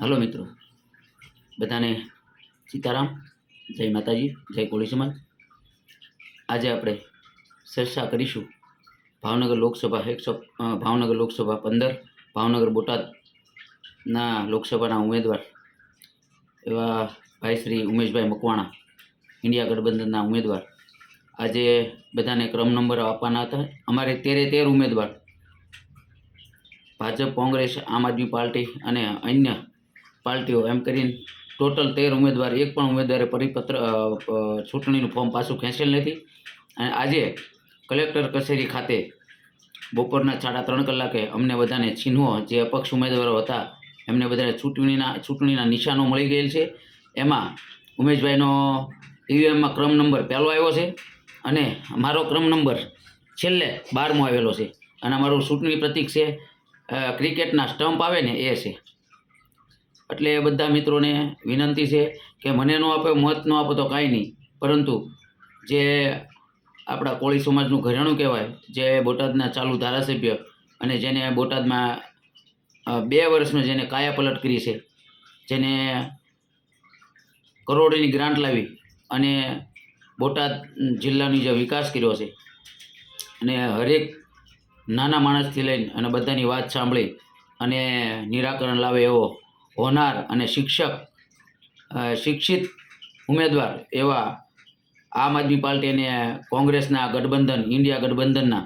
Hello મિત્રો, બધાને સીતારામ, જય માતાજી, જય કોળી સમાજ. આજે આપણે ચર્ચા કરીશું ભાવનગર લોકસભા એકસો ભાવનગર લોકસભા પંદર, ભાવનગર બોટાદના લોકસભાના ઉમેદવાર એવા ભાઈ શ્રી ઉમેશભાઈ મકવાણા, ઇન્ડિયા ગઠબંધનના ઉમેદવાર. આજે બધાને ક્રમ નંબર આપવાના હતા. અમારે તેરે તેર ઉમેદવાર, ભાજપ, કોંગ્રેસ, આમ આદમી પાર્ટી અને અન્ય પાર્ટીઓ એમ કરીને ટોટલ તેર ઉમેદવાર, એક પણ ઉમેદવારે પરિપત્ર ચૂંટણીનું ફોર્મ પાછું ખેંચેલ નથી. અને આજે કલેક્ટર કચેરી ખાતે બપોરના સાડા ત્રણ કલાકે અમને બધાને ચિહ્નો જે અપક્ષ ઉમેદવારો હતા, એમને બધાને ચૂંટણીના ચૂંટણીના નિશાનો મળી ગયેલ છે. એમાં ઉમેશભાઈનો ઈવીએમમાં ક્રમ નંબર પહેલો આવ્યો છે અને મારો ક્રમ નંબર છેલ્લે બારમો આવેલો છે. અને અમારું ચૂંટણી પ્રતીક છે ક્રિકેટના સ્ટમ્પ આવે ને એ છે. એટલે બધા મિત્રોને વિનંતી છે કે મને ન આપે, મત ન આપો તો કાંઈ નહીં. પરંતુ જે આપણા કોળી સમાજનું ઘરેણું કહેવાય, જે બોટાદના ચાલુ ધારાસભ્ય અને જેને બોટાદમાં બે વર્ષમાં જેને કાયાપલટ કરી છે, જેને કરોડોની ગ્રાન્ટ લાવી અને બોટાદ જિલ્લાની જે વિકાસ કર્યો છે અને હરેક નાના માણસથી લઈને અને બધાની વાત સાંભળી અને નિરાકરણ લાવે એવો હોનાર અને શિક્ષક શિક્ષિત ઉમેદવાર એવા આમ આદમી પાર્ટી અને કોંગ્રેસના ગઠબંધન, ઇન્ડિયા ગઠબંધનના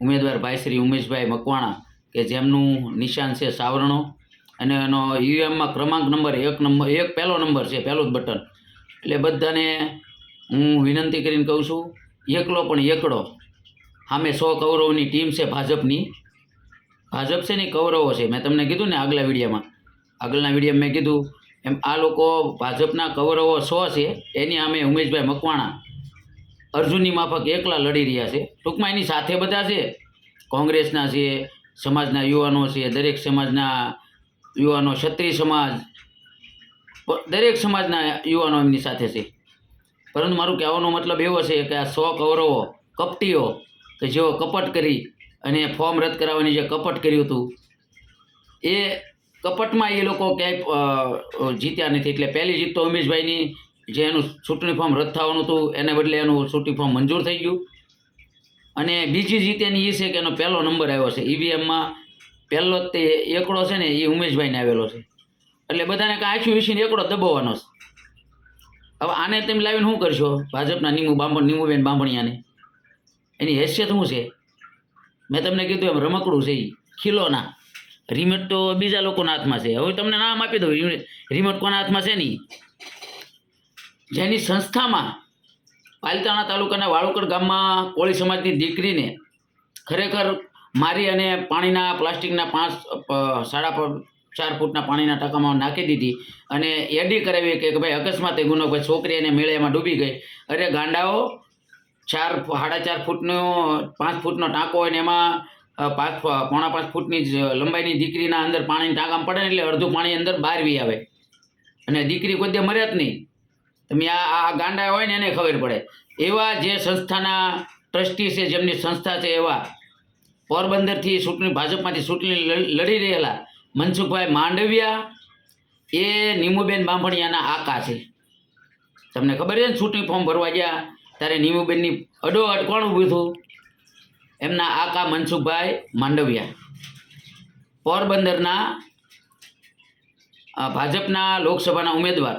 ઉમેદવાર ભાઈ શ્રી ઉમેશભાઈ મકવાણા, કે જેમનું નિશાન છે સાવરણો. અને એનો યુએમમાં ક્રમાંક નંબર એક નંબર, એક પહેલો નંબર છે, પહેલું જ બટન. એટલે બધાને હું વિનંતી કરીને કહું છું, એકલો પણ એકડો સામે સો કૌરવની ટીમ છે ભાજપની. ભાજપ છે ને કૌરવો છે, મેં તમને કીધું ને આગલા વિડીયોમાં. આગળના વીડિયો મેં કીધું, એમ આ લોકો ભાજપના કૌરવો સો છે, એની સામે ઉમેશભાઈ મકવાણા, અર્જુનની માફક એકલા લડી રહ્યા છે. ટૂંકમાં એની સાથે બધા છે. કોંગ્રેસના છે, સમાજના યુવાનો છે, દરેક સમાજના યુવાનો, ક્ષત્રિય સમાજ દરેક સમાજના યુવાનો એમની સાથે છે. પરંતુ મારું કહેવાનો મતલબ એવો છે કે આ સો કૌરવો કપટીઓ, કે જેઓ કપટ કરી અને ફોર્મ રદ કરાવવાની જે કપટ કર્યું હતું, એ કપટમાં એ લોકો ક્યાંય જીત્યા નથી. એટલે પહેલી જીત તો ઉમેશભાઈની, જે એનું ચૂંટણી ફોર્મ રદ થવાનું હતું, એને બદલે એનું ચૂંટણી ફોર્મ મંજૂર થઈ ગયું. અને બીજી જીત એની એ છે કે એનો પહેલો નંબર આવ્યો છે. ઈવીએમમાં પહેલો તે એકડો છે ને એ ઉમેશભાઈને આવેલો છે. એટલે બધાને કાંઈ આખી વિશીને એકડો દબાવવાનો છે. હવે આને તેમ લાવીને શું કરશો? ભાજપના નીમુ બાંભણ, નીમુબેન બાંભણિયાને. એની હેસિયત શું છે? મેં તમને કીધું એમ રમકડું છે એ ખીલોના. રિમોટ તો બીજા લોકોના હાથમાં છે. હવે તમને નામ આપી દઉં. રિમોટ કોના હાથમાં છે નહીં? જેની સંસ્થામાં પાલિતાણા તાલુકાના વાળુકડ ગામમાં કોળી સમાજની દીકરીને ખરેખર મારી અને પાણીના, પ્લાસ્ટિકના પાંચ સાડા ચાર ફૂટના પાણીના ટાંકામાં નાખી દીધી અને એડી કરાવી કે ભાઈ અકસ્માતે ગુનો ભાઈ છોકરી એને મેળે એમાં ડૂબી ગઈ. અરે ગાંડાઓ, ચાર સાડા ચાર ફૂટનો, પાંચ ફૂટનો ટાંકો હોય ને એમાં પાંચ પોણા પાંચ ફૂટની લંબાઈની દીકરીના અંદર પાણી ટાંકામાં પડે ને એટલે અડધું પાણી અંદર બહાર વી આવે. અને દીકરી કોઈ દે મરે જ નહીં. તમે આ આ ગાંડા હોય ને એને ખબર પડે. એવા જે સંસ્થાના ટ્રસ્ટી છે, જેમની સંસ્થા છે એવા, પોરબંદરથી ચૂંટણી, ભાજપમાંથી ચૂંટણી લડી રહેલા મનસુખભાઈ માંડવિયા, એ નીમુબેન બાંભણિયાના આકા છે. તમને ખબર છે ને ચૂંટણી ફોર્મ ભરવા ગયા, ત્યારે નીમુબેનની અડોઅડ કોણ ઊભું હતું એમના આકા મનસુખભાઈ માંડવિયા. પોરબંદરના ભાજપના લોકસભાના ઉમેદવાર.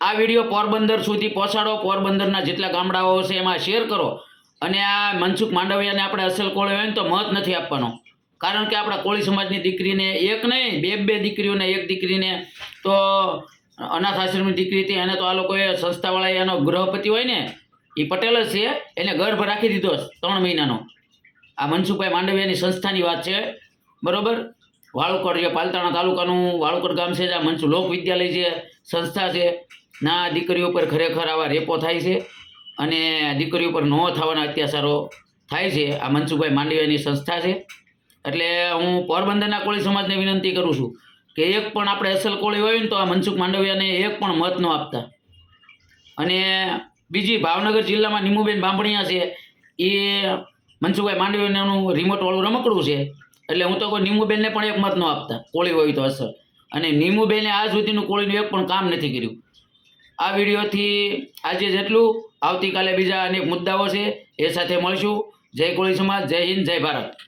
આ વીડિયો પોરબંદર સુધી પહોંચાડો. પોરબંદરના જેટલા ગામડાઓ છે એમાં શેર કરો. અને આ મનસુખ માંડવિયાને આપણે અસલ કોળી હોય ને તો મત નથી આપવાનો. કારણ કે આપણા કોળી સમાજની દીકરીને એક નહીં, બે બે દીકરીઓને એક દીકરીને તો અનાથ આશ્રમની દીકરી હતી. એને તો આ લોકોએ સંસ્થાવાળા એનો ગૃહપતિ હોય ને એ પટેલ જ છે. એને ગર્ભ રાખી દીધો ત્રણ મહિનાનો. આ મનસુખભાઈ માંડવિયાની સંસ્થાની વાત છે. બરાબર? વાળુકડ જે પાલતાણા તાલુકાનું વાળુકડ ગામ છે આ મનસુ લોક વિદ્યાલય છે, સંસ્થા છે. ના દીકરીઓ પર ખરેખર આવા રેપો થાય છે અને દીકરીઓ પર ન થવાના અત્યાચારો થાય છે. આ મનસુખભાઈ માંડવિયાની સંસ્થા છે. એટલે હું પોરબંદરના કોળી સમાજને વિનંતી કરું છું કે એક પણ આપણે અસલ કોળી હોય ને તો આ મનસુખ માંડવિયાને એક પણ મત ન આપતા. અને બીજી ભાવનગર જિલ્લામાં નિમુબેન બાંભણિયા છે, એ મનસુખભાઈ માંડવીયાનું રિમોટ વાળું રમકડું છે. એટલે હું તો કોઈ નીમુબેનને પણ એક મત ન આપતા. કોળી હોય તો અસર. અને નીમુબેને આ સુધીનું કોળીનું એક પણ કામ નથી કર્યું. આ વિડીયોથી આજે જેટલું આવતીકાલે બીજા અનેક મુદ્દાઓ છે. એ સાથે મળશું. જય કોળી સમાજ, જય હિન્દ, જય ભારત.